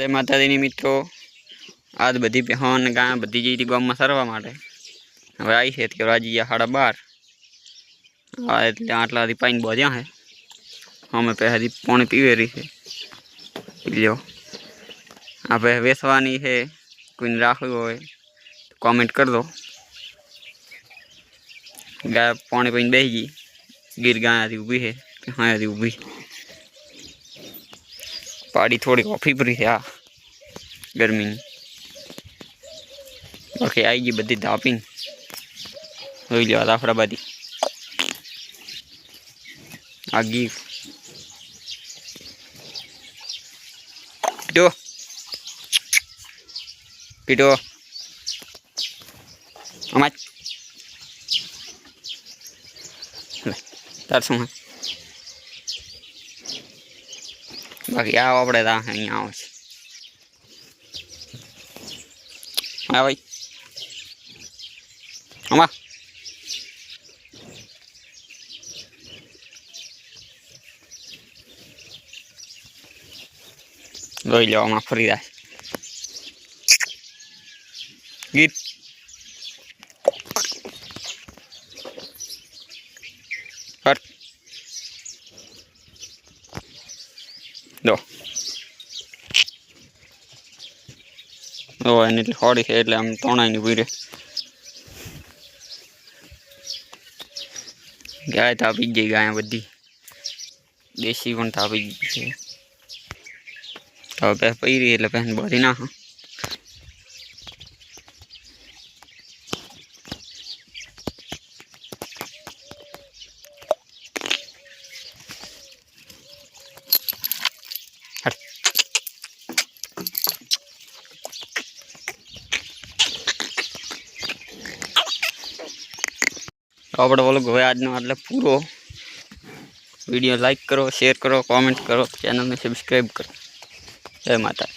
જય માતાજીની મિત્રો આજ બધી પહેણ ગાય બધી જઈ હતી ગામમાં સરવા માટે હવે આવી છે કે રાજી ગયા સાડા બાર હા એટલે આટલાથી પાણી બોધ્યા છે અમે પહેલાથી પાણી પીવે રહી છે પી લ્યો આપણે વેચવાની છે કોઈને રાખવું હોય તો કોમેન્ટ કરી દો ગાય પાણી પીને બેસી ગઈ ગીર ગાયાથી ઊભી છે હાયાથી ઊભી પાડી થોડીક ઓફી પરી છે, આ ગરમીની. બાકી આવી ગઈ બધી ધાપીને. જોઈ લો જાફરાબાદી. આ ગીફ પીટો. પીટો. અમાજ તાર શું હે બાકી આવો આપણે તા અહીંયા આવે છે હા ભાઈ આમાં જોઈ લો આમાં ફરી જાય જો. એને એટલે હોડી છે એટલે આમ તોણાઈની ભીરે ગાય તાપી ગઈ ગાય બધી. દેશી પણ તાપી ગઈ છે. હવે પૈરી એટલે પહેન બધી ના આપણે બોલો હવે આજનો, એટલે પૂરો વીડિયો લાઈક કરો શેર કરો કોમેન્ટ કરો ચેનલને સબસ્ક્રાઈબ કરો. જય માતા